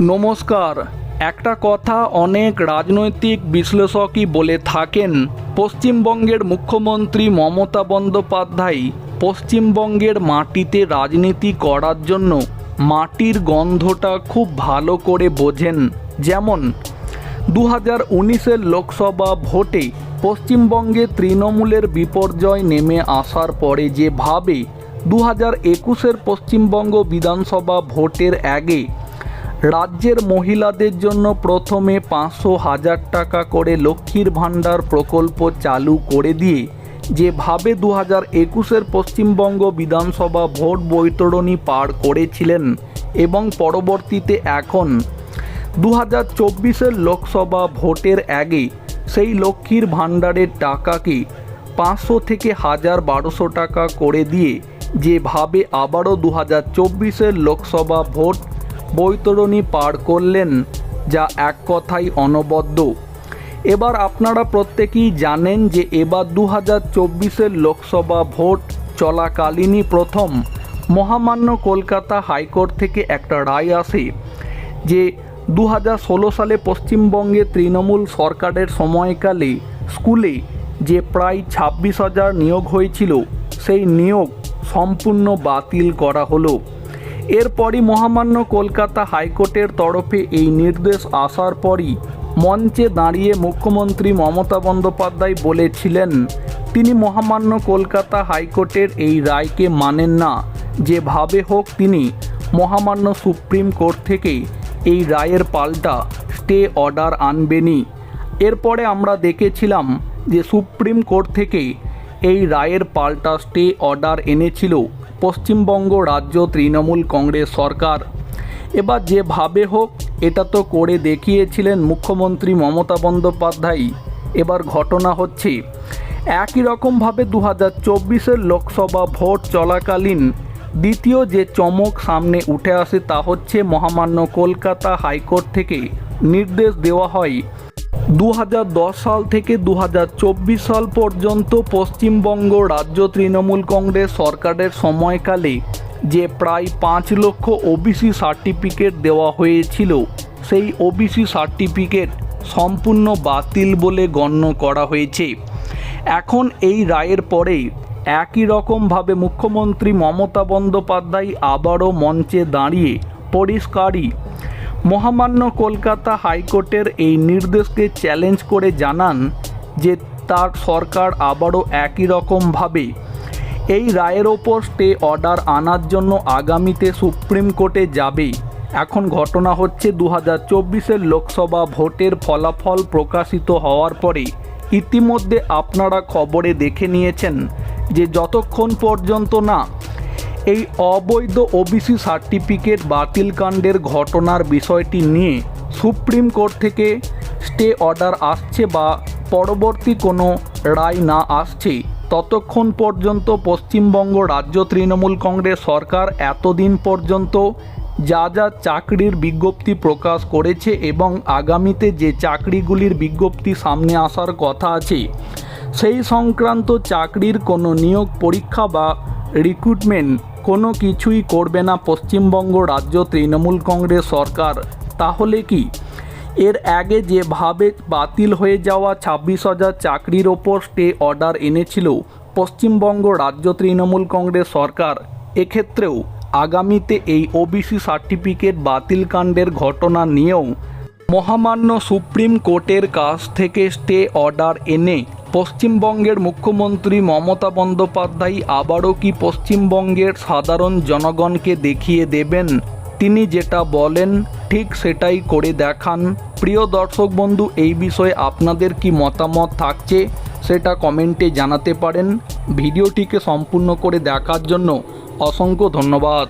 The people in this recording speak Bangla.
নমস্কার। একটা কথা অনেক রাজনৈতিক বিশ্লেষকই বলে থাকেন, পশ্চিমবঙ্গের মুখ্যমন্ত্রী মমতা বন্দ্যোপাধ্যায় পশ্চিমবঙ্গের মাটিতে রাজনীতি করার জন্য মাটির গন্ধটা খুব ভালো করে বোঝেন। যেমন দু হাজার উনিশের লোকসভা ভোটে পশ্চিমবঙ্গে তৃণমূলের বিপর্যয় নেমে আসার পরে যেভাবে দু হাজার একুশের পশ্চিমবঙ্গ বিধানসভা ভোটের আগে রাজ্যের মহিলাদের জন্য প্রথমে পাঁচশো হাজার টাকা করে লক্ষ্মীর ভাণ্ডার প্রকল্প চালু করে দিয়ে যেভাবে দু হাজার একুশের পশ্চিমবঙ্গ বিধানসভা ভোট বৈতরণী পার করেছিলেন এবং পরবর্তীতে এখন দু হাজার চব্বিশের লোকসভা ভোটের আগে সেই লক্ষ্মীর ভাণ্ডারের টাকাকে পাঁচশো থেকে হাজার বারোশো টাকা করে দিয়ে যেভাবে আবারও দু হাজার চব্বিশের লোকসভা ভোট বৈতরণী পার করলেন, যা এক কথাই অনবদ্য। এবার আপনারা প্রত্যেকেই জানেন যে এবার দু হাজার চব্বিশের লোকসভা ভোট চলাকালীনই প্রথম মহামান্য কলকাতা হাইকোর্ট থেকে একটা রায় আসে, যে দু হাজার ষোলো সালে পশ্চিমবঙ্গে তৃণমূল সরকারের সময়কালে স্কুলে যে প্রায় ছাব্বিশ হাজার নিয়োগ হয়েছিল, সেই নিয়োগ সম্পূর্ণ বাতিল করা হলো। এরপরই মহামান্য কলকাতা হাইকোর্টের তরফে এই নির্দেশ আসার পরই মঞ্চে দাঁড়িয়ে মুখ্যমন্ত্রী মমতা বন্দ্যোপাধ্যায় বলেছিলেন, তিনি মহামান্য কলকাতা হাইকোর্টের এই রায়কে মানেন না। যেভাবে হোক তিনি মহামান্য সুপ্রিম কোর্ট থেকে এই রায়ের পাল্টা স্টে অর্ডার আনবেনই। এরপরে আমরা দেখেছিলাম যে সুপ্রিম কোর্ট থেকে এই রায়ের পাল্টা স্টে অর্ডার এনেছিল। পশ্চিমবঙ্গ রাজ্য তৃণমূল কংগ্রেস সরকার। এবার যেভাবে হোক, এটা তো করে দেখিয়েছিলেন মুখ্যমন্ত্রী মমতা বন্দ্যোপাধ্যায়। এবার ঘটনা হচ্ছে, একই রকমভাবে দু হাজার চব্বিশের লোকসভা ভোট চলাকালীন দ্বিতীয় যে চমক সামনে উঠে আসে তা হচ্ছে মহামান্য কলকাতা হাইকোর্ট থেকে নির্দেশ দেওয়া হয় দু হাজার দশ সাল থেকে দু হাজার চব্বিশ সাল পর্যন্ত পশ্চিমবঙ্গ রাজ্য তৃণমূল কংগ্রেস সরকারের সময়কালে যে প্রায় পাঁচ লক্ষ ওবিসি সার্টিফিকেট দেওয়া হয়েছিল, সেই ওবিসি সার্টিফিকেট সম্পূর্ণ বাতিল বলে গণ্য করা হয়েছে। এখন এই রায়ের পরে একই রকমভাবে মুখ্যমন্ত্রী মমতা বন্দ্যোপাধ্যায় আবারও মঞ্চে দাঁড়িয়ে পরিষ্কারই মহামান্য কলকাতা হাইকোর্টের এই নির্দেশকে চ্যালেঞ্জ করে জানান যে তার সরকার আবারও একই রকমভাবে এই রায়ের ওপর স্টে অর্ডার আনার জন্য আগামীতে সুপ্রিম কোর্টে যাবে এখন ঘটনা হচ্ছে দু হাজার চব্বিশের লোকসভা ভোটের ফলাফল প্রকাশিত হওয়ার পরে ইতিমধ্যে আপনারা খবরে দেখে নিয়েছেন যে যতক্ষণ পর্যন্ত না এই অবৈধ ওবিসি সার্টিফিকেট বাতিল কাণ্ডের ঘটনার বিষয়টি নিয়ে সুপ্রিম কোর্ট থেকে স্টে অর্ডার আসছে বা পরবর্তী কোনো রায় না আসছে। ততক্ষণ পর্যন্ত পশ্চিমবঙ্গ রাজ্য তৃণমূল কংগ্রেস সরকার এতদিন পর্যন্ত যা যা চাকরির বিজ্ঞপ্তি প্রকাশ করেছে এবং আগামীতে যে চাকরিগুলির বিজ্ঞপ্তি সামনে আসার কথা আছে, সেই সংক্রান্ত চাকরির কোনো নিয়োগ পরীক্ষা বা রিক্রুটমেন্ট কোনো কিছুই করবে না পশ্চিমবঙ্গ রাজ্য তৃণমূল কংগ্রেস সরকার। তাহলে কি? এর আগে যেভাবে বাতিল হয়ে যাওয়া ছাব্বিশ হাজার চাকরির ওপর স্টে অর্ডার এনেছিল পশ্চিমবঙ্গ রাজ্য তৃণমূল কংগ্রেস সরকার, এক্ষেত্রেও আগামীতে এই ওবিসি সার্টিফিকেট বাতিল কাণ্ডের ঘটনা নিয়েও মহামান্য সুপ্রিম কোর্টের কাছ থেকে স্টে অর্ডার এনে পশ্চিমবঙ্গের মুখ্যমন্ত্রী মমতা বন্দ্যোপাধ্যায় আবারও কি পশ্চিমবঙ্গের সাধারণ জনগণকে দেখিয়ে দেবেন? তিনি যেটা বলেন, ঠিক সেটাই করে দেখান। প্রিয় দর্শক বন্ধু, এই বিষয়ে আপনাদের কি মতামত থাকছে, সেটা কমেন্টে জানাতে পারেন। ভিডিওটিকে সম্পূর্ণ করে দেখার জন্য অসংখ্য ধন্যবাদ।